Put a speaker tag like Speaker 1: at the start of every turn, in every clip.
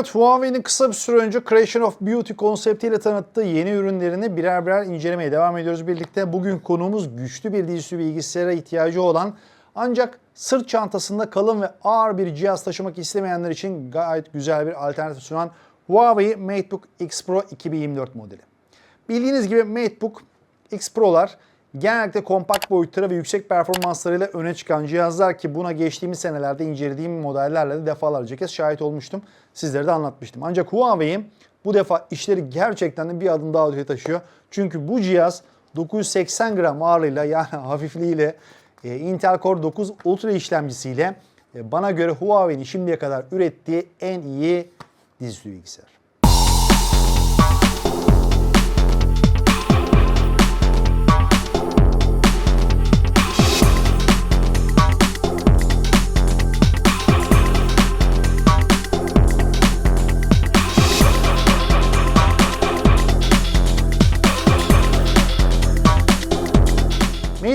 Speaker 1: Evet Huawei'nin kısa bir süre önce Creation of Beauty konseptiyle tanıttığı yeni ürünlerini birer birer incelemeye devam ediyoruz birlikte. Bugün konuğumuz güçlü bir dizüstü bilgisayara ihtiyacı olan ancak sırt çantasında kalın ve ağır bir cihaz taşımak istemeyenler için gayet güzel bir alternatif sunan Huawei MateBook X Pro 2024 modeli. Bildiğiniz gibi MateBook X Pro'lar genellikle kompakt boyutları ve yüksek performanslarıyla öne çıkan cihazlar ki buna geçtiğimiz senelerde incelediğim modellerle de defalarca kez şahit olmuştum. Sizlere de anlatmıştım. Ancak Huawei bu defa işleri gerçekten de bir adım daha öteye taşıyor. Çünkü bu cihaz 980 gram ağırlığıyla yani hafifliğiyle e, Intel Core 9 Ultra işlemcisiyle e, bana göre Huawei'nin şimdiye kadar ürettiği en iyi dizüstü bilgisayar.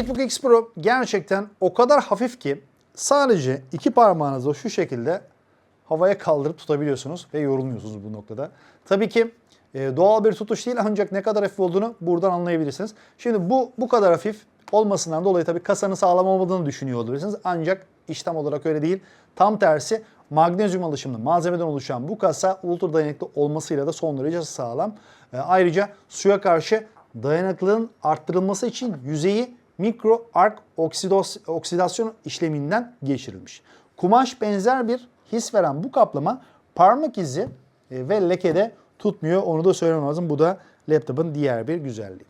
Speaker 1: MateBook X Pro gerçekten o kadar hafif ki sadece iki parmağınızla şu şekilde havaya kaldırıp tutabiliyorsunuz ve yorulmuyorsunuz bu noktada. Tabii ki e, doğal bir tutuş değil ancak ne kadar hafif olduğunu buradan anlayabilirsiniz. Şimdi bu bu kadar hafif olmasından dolayı tabii kasanın sağlam olmadığını düşünüyor olabilirsiniz. Ancak iş tam olarak öyle değil. Tam tersi magnezyum alışımlı malzemeden oluşan bu kasa ultra dayanıklı olmasıyla da son derece sağlam. E, ayrıca suya karşı dayanıklılığın arttırılması için yüzeyi mikro oksidos, oksidasyon işleminden geçirilmiş. Kumaş benzer bir his veren bu kaplama parmak izi e, ve lekede tutmuyor. Onu da söylemem lazım. Bu da laptopun diğer bir güzelliği.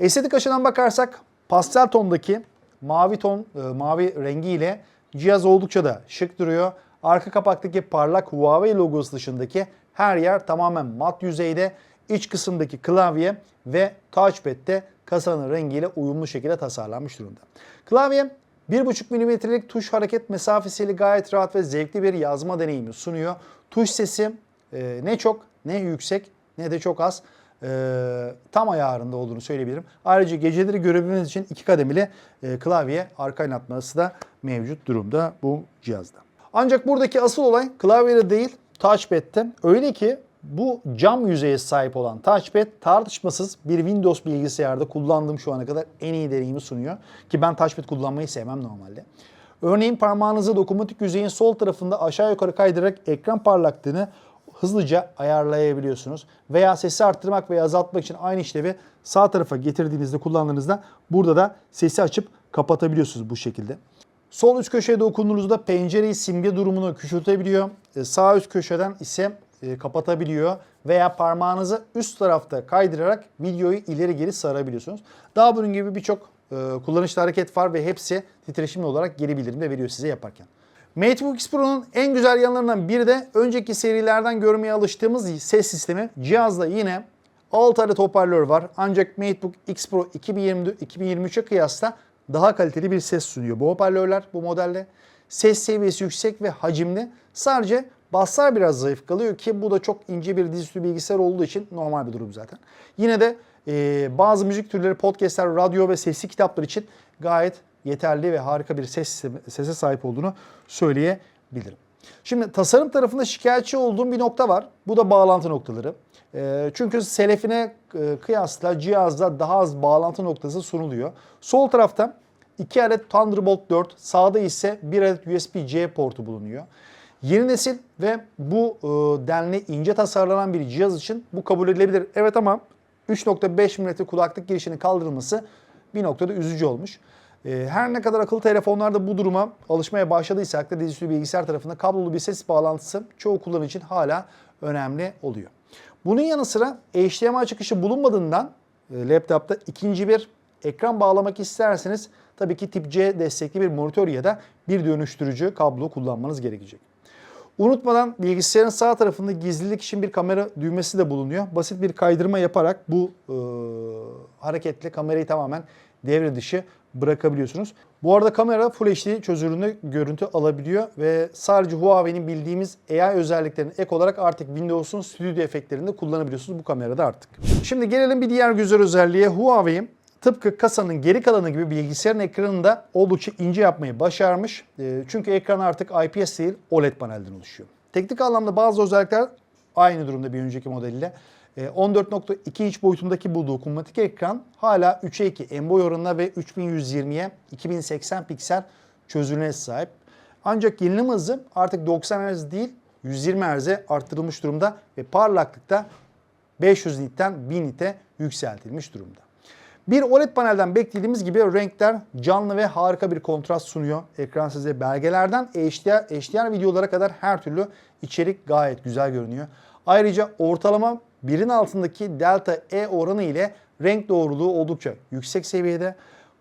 Speaker 1: Estetik açıdan bakarsak pastel tondaki mavi ton, e, mavi rengiyle cihaz oldukça da şık duruyor. Arka kapaktaki parlak Huawei logosu dışındaki her yer tamamen mat yüzeyde. İç kısımdaki klavye ve touchpad'de kasanın rengiyle uyumlu şekilde tasarlanmış durumda. Klavye 1.5 mm'lik tuş hareket mesafesiyle gayet rahat ve zevkli bir yazma deneyimi sunuyor. Tuş sesi e, ne çok ne yüksek ne de çok az e, tam ayarında olduğunu söyleyebilirim. Ayrıca geceleri görebilmeniz için iki kademeli e, klavye arka oynatması da mevcut durumda bu cihazda. Ancak buradaki asıl olay klavyede değil touchpad'te. Öyle ki bu cam yüzeye sahip olan touchpad tartışmasız bir Windows bilgisayarda kullandığım şu ana kadar en iyi deneyimi sunuyor. Ki ben touchpad kullanmayı sevmem normalde. Örneğin parmağınızı dokunmatik yüzeyin sol tarafında aşağı yukarı kaydırarak ekran parlaklığını hızlıca ayarlayabiliyorsunuz. Veya sesi arttırmak veya azaltmak için aynı işlevi sağ tarafa getirdiğinizde kullandığınızda burada da sesi açıp kapatabiliyorsunuz bu şekilde. Sol üst köşeye dokunduğunuzda pencereyi simge durumunu küçültebiliyor. E, Sağ üst köşeden ise e, kapatabiliyor veya parmağınızı üst tarafta kaydırarak videoyu ileri geri sarabiliyorsunuz. Daha bunun gibi birçok e, kullanışlı hareket var ve hepsi titreşimli olarak geri bildirim de veriyor size yaparken. MateBook X Pro'nun en güzel yanlarından biri de önceki serilerden görmeye alıştığımız ses sistemi. Cihazda yine 6 adet hoparlör var ancak MateBook X Pro 2024 2023'e kıyasla daha kaliteli bir ses sunuyor. Bu hoparlörler bu modelde ses seviyesi yüksek ve hacimli. Sadece Basslar biraz zayıf kalıyor ki bu da çok ince bir dizüstü bilgisayar olduğu için normal bir durum zaten. Yine de e, bazı müzik türleri, podcastler, radyo ve sesli kitaplar için gayet yeterli ve harika bir ses sese sahip olduğunu söyleyebilirim. Şimdi tasarım tarafında şikayetçi olduğum bir nokta var. Bu da bağlantı noktaları. E, çünkü selefine e, kıyasla cihazda daha az bağlantı noktası sunuluyor. Sol tarafta 2 adet Thunderbolt 4, sağda ise 1 adet USB-C portu bulunuyor. Yeni nesil ve bu e, denli ince tasarlanan bir cihaz için bu kabul edilebilir. Evet ama 3.5 mm kulaklık girişinin kaldırılması bir noktada üzücü olmuş. E, her ne kadar akıllı telefonlarda bu duruma alışmaya başladıysak da dizüstü bilgisayar tarafında kablolu bir ses bağlantısı çoğu kullanıcı için hala önemli oluyor. Bunun yanı sıra HDMI çıkışı bulunmadığından e, laptopta ikinci bir ekran bağlamak isterseniz tabii ki tip C destekli bir monitör ya da bir dönüştürücü kablo kullanmanız gerekecek. Unutmadan bilgisayarın sağ tarafında gizlilik için bir kamera düğmesi de bulunuyor. Basit bir kaydırma yaparak bu e, hareketle kamerayı tamamen devre dışı bırakabiliyorsunuz. Bu arada kamera Full HD çözünürlüğünde görüntü alabiliyor ve sadece Huawei'nin bildiğimiz AI özelliklerini ek olarak artık Windows'un stüdyo efektlerinde kullanabiliyorsunuz bu kamerada artık. Şimdi gelelim bir diğer güzel özelliğe. Huawei tıpkı kasanın geri kalanı gibi bilgisayarın ekranını da oldukça ince yapmayı başarmış. E, çünkü ekran artık IPS değil OLED panelden oluşuyor. Teknik anlamda bazı özellikler Aynı durumda bir önceki modeliyle. E, 14.2 inç boyutundaki bu dokunmatik ekran hala 3'e 2 en boy oranına ve 3120'ye 2080 piksel çözünürlüğe sahip. Ancak yenilim hızı artık 90 Hz değil 120 Hz'e arttırılmış durumda ve parlaklıkta 500 nitten 1000 nite yükseltilmiş durumda. Bir OLED panelden beklediğimiz gibi renkler canlı ve harika bir kontrast sunuyor. Ekran size belgelerden HDR, HDR videolara kadar her türlü içerik gayet güzel görünüyor. Ayrıca ortalama birin altındaki delta E oranı ile renk doğruluğu oldukça yüksek seviyede.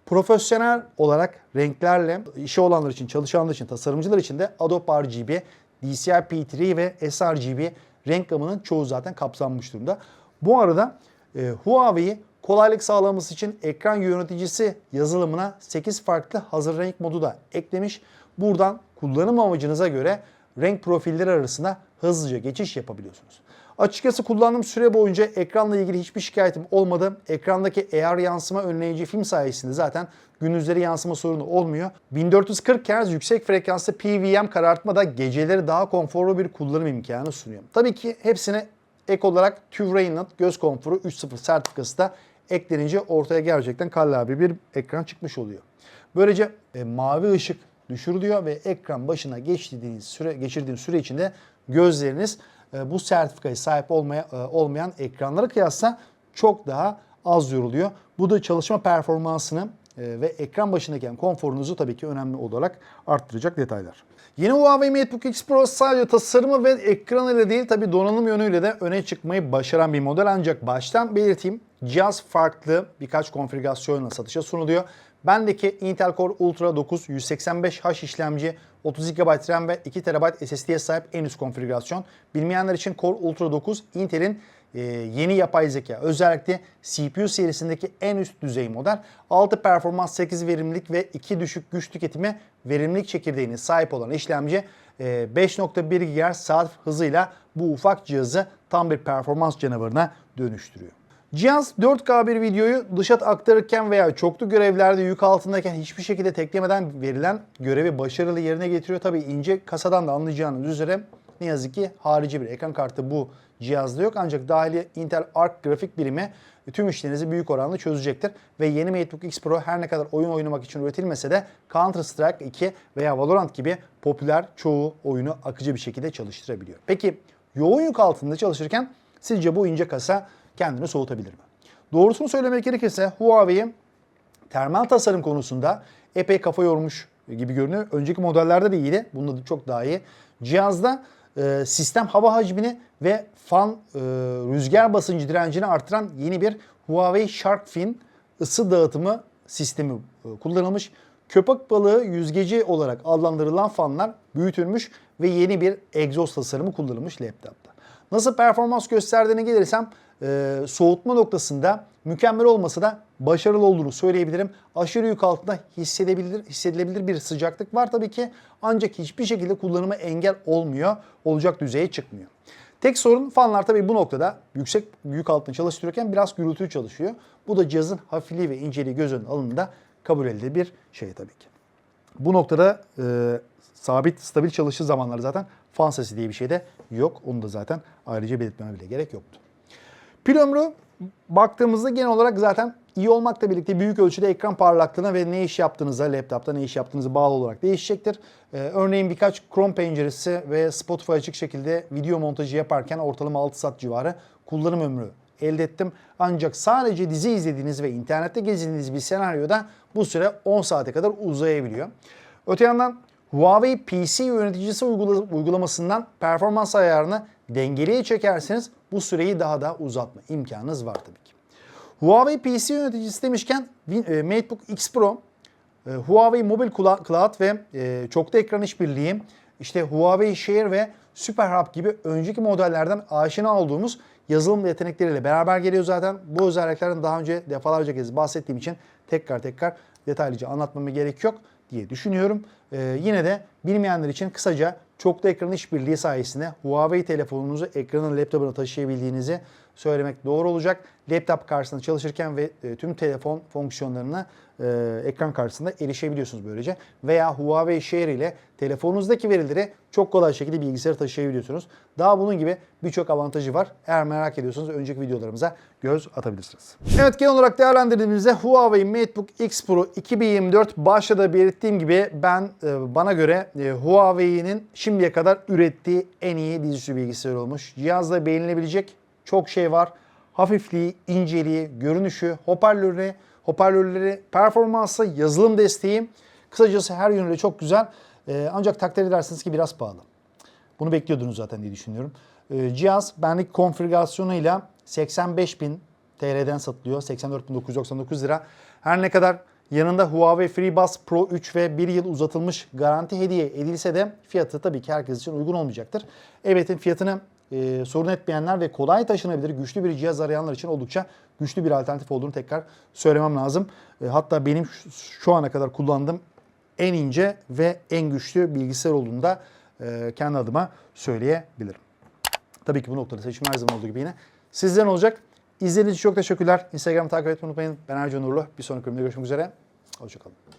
Speaker 1: Profesyonel olarak renklerle işi olanlar için, çalışanlar için, tasarımcılar için de Adobe RGB, DCI-P3 ve sRGB renk gamının çoğu zaten kapsanmış durumda. Bu arada e, Huawei kolaylık sağlaması için ekran yöneticisi yazılımına 8 farklı hazır renk modu da eklemiş. Buradan kullanım amacınıza göre renk profilleri arasında hızlıca geçiş yapabiliyorsunuz. Açıkçası kullandığım süre boyunca ekranla ilgili hiçbir şikayetim olmadı. Ekrandaki AR yansıma önleyici film sayesinde zaten gündüzleri yansıma sorunu olmuyor. 1440 Hz yüksek frekanslı PWM karartma da geceleri daha konforlu bir kullanım imkanı sunuyor. Tabii ki hepsine ek olarak TÜV Raynaud göz konforu 3.0 sertifikası da eklenince ortaya gerçekten kallabi bir ekran çıkmış oluyor. Böylece e, mavi ışık düşürülüyor ve ekran başına geçtiğiniz süre geçirdiğiniz süre içinde gözleriniz e, bu sertifikaya sahip olmaya, e, olmayan ekranlara kıyasla çok daha az yoruluyor. Bu da çalışma performansını ve ekran başındaki konforunuzu tabii ki önemli olarak arttıracak detaylar. Yeni Huawei MateBook X Pro sadece tasarımı ve ekranıyla değil tabii donanım yönüyle de öne çıkmayı başaran bir model ancak baştan belirteyim cihaz farklı birkaç konfigürasyonla satışa sunuluyor. Bendeki Intel Core Ultra 9 185H işlemci 32 GB RAM ve 2 TB SSD'ye sahip en üst konfigürasyon. Bilmeyenler için Core Ultra 9 Intel'in e, yeni yapay zeka özellikle CPU serisindeki en üst düzey model. 6 performans 8 verimlilik ve 2 düşük güç tüketimi verimlilik çekirdeğine sahip olan işlemci e, 5.1 GHz saat hızıyla bu ufak cihazı tam bir performans canavarına dönüştürüyor. Cihaz 4K bir videoyu dışa aktarırken veya çoklu görevlerde yük altındayken hiçbir şekilde teklemeden verilen görevi başarılı yerine getiriyor. Tabii ince kasadan da anlayacağınız üzere ne yazık ki harici bir ekran kartı bu cihazda yok. Ancak dahili Intel Arc grafik birimi tüm işlerinizi büyük oranda çözecektir. Ve yeni MateBook X Pro her ne kadar oyun oynamak için üretilmese de Counter Strike 2 veya Valorant gibi popüler çoğu oyunu akıcı bir şekilde çalıştırabiliyor. Peki yoğun yük altında çalışırken sizce bu ince kasa kendini soğutabilir mi? Doğrusunu söylemek gerekirse Huawei termal tasarım konusunda epey kafa yormuş gibi görünüyor. Önceki modellerde de iyiydi. Bunda da çok daha iyi. Cihazda e, sistem hava hacmini ve fan e, rüzgar basıncı direncini artıran yeni bir Huawei Shark Fin ısı dağıtımı sistemi e, kullanılmış. Köpek balığı yüzgeci olarak adlandırılan fanlar büyütülmüş ve yeni bir egzoz tasarımı kullanılmış laptopta. Nasıl performans gösterdiğine gelirsem e, soğutma noktasında mükemmel olmasa da başarılı olduğunu söyleyebilirim. Aşırı yük altında hissedebilir, hissedilebilir bir sıcaklık var tabii ki ancak hiçbir şekilde kullanıma engel olmuyor, olacak düzeye çıkmıyor. Tek sorun fanlar tabii bu noktada yüksek yük altında çalıştırırken biraz gürültülü çalışıyor. Bu da cihazın hafifliği ve inceliği göz önüne alındığında kabul edilir bir şey tabii ki. Bu noktada e, sabit, stabil çalıştığı zamanlar zaten fan sesi diye bir şey de yok. Onu da zaten ayrıca belirtmeme bile gerek yoktu. Pil ömrü baktığımızda genel olarak zaten iyi olmakla birlikte büyük ölçüde ekran parlaklığına ve ne iş yaptığınıza, laptopta ne iş yaptığınıza bağlı olarak değişecektir. Ee, örneğin birkaç Chrome penceresi ve Spotify açık şekilde video montajı yaparken ortalama 6 saat civarı kullanım ömrü elde ettim. Ancak sadece dizi izlediğiniz ve internette gezindiğiniz bir senaryoda bu süre 10 saate kadar uzayabiliyor. Öte yandan Huawei PC yöneticisi uygulamasından performans ayarını dengeliye çekerseniz bu süreyi daha da uzatma imkanınız var tabii ki. Huawei PC yöneticisi demişken e, MateBook X Pro, e, Huawei Mobile Cloud ve e, çoklu ekran işbirliği, işte Huawei Share ve SuperHub gibi önceki modellerden aşina olduğumuz yazılım yetenekleriyle beraber geliyor zaten. Bu özelliklerden daha önce defalarca kez bahsettiğim için tekrar tekrar detaylıca anlatmama gerek yok diye düşünüyorum. Ee, yine de bilmeyenler için kısaca çoklu ekran işbirliği sayesinde Huawei telefonunuzu ekranın laptopuna taşıyabildiğinizi söylemek doğru olacak. Laptop karşısında çalışırken ve e, tüm telefon fonksiyonlarını e, ekran karşısında erişebiliyorsunuz böylece. Veya Huawei Share ile telefonunuzdaki verileri çok kolay şekilde bilgisayara taşıyabiliyorsunuz. Daha bunun gibi birçok avantajı var. Eğer merak ediyorsanız önceki videolarımıza göz atabilirsiniz. Evet genel olarak değerlendirdiğimizde Huawei MateBook X Pro 2024 başta da belirttiğim gibi ben e, bana göre Huawei'nin şimdiye kadar ürettiği en iyi dizüstü bilgisayar olmuş. Cihazda beğenilebilecek çok şey var. Hafifliği, inceliği, görünüşü, hoparlörü, hoparlörleri, performansı, yazılım desteği. Kısacası her yönüyle çok güzel. Ee, ancak takdir edersiniz ki biraz pahalı. Bunu bekliyordunuz zaten diye düşünüyorum. Ee, cihaz benlik konfigürasyonuyla 85.000 TL'den satılıyor. 84.999 lira. Her ne kadar yanında Huawei FreeBuds Pro 3 ve 1 yıl uzatılmış garanti hediye edilse de fiyatı tabii ki herkes için uygun olmayacaktır. Elbette fiyatını e, sorun etmeyenler ve kolay taşınabilir güçlü bir cihaz arayanlar için oldukça güçlü bir alternatif olduğunu tekrar söylemem lazım. E, hatta benim şu, ana kadar kullandığım en ince ve en güçlü bilgisayar olduğunu da e, kendi adıma söyleyebilirim. Tabii ki bu noktada seçim her zaman olduğu gibi yine sizden olacak. İzlediğiniz için çok teşekkürler. Instagram'ı takip etmeyi unutmayın. Ben Ercan Uğurlu. Bir sonraki bölümde görüşmek üzere. Hoşçakalın.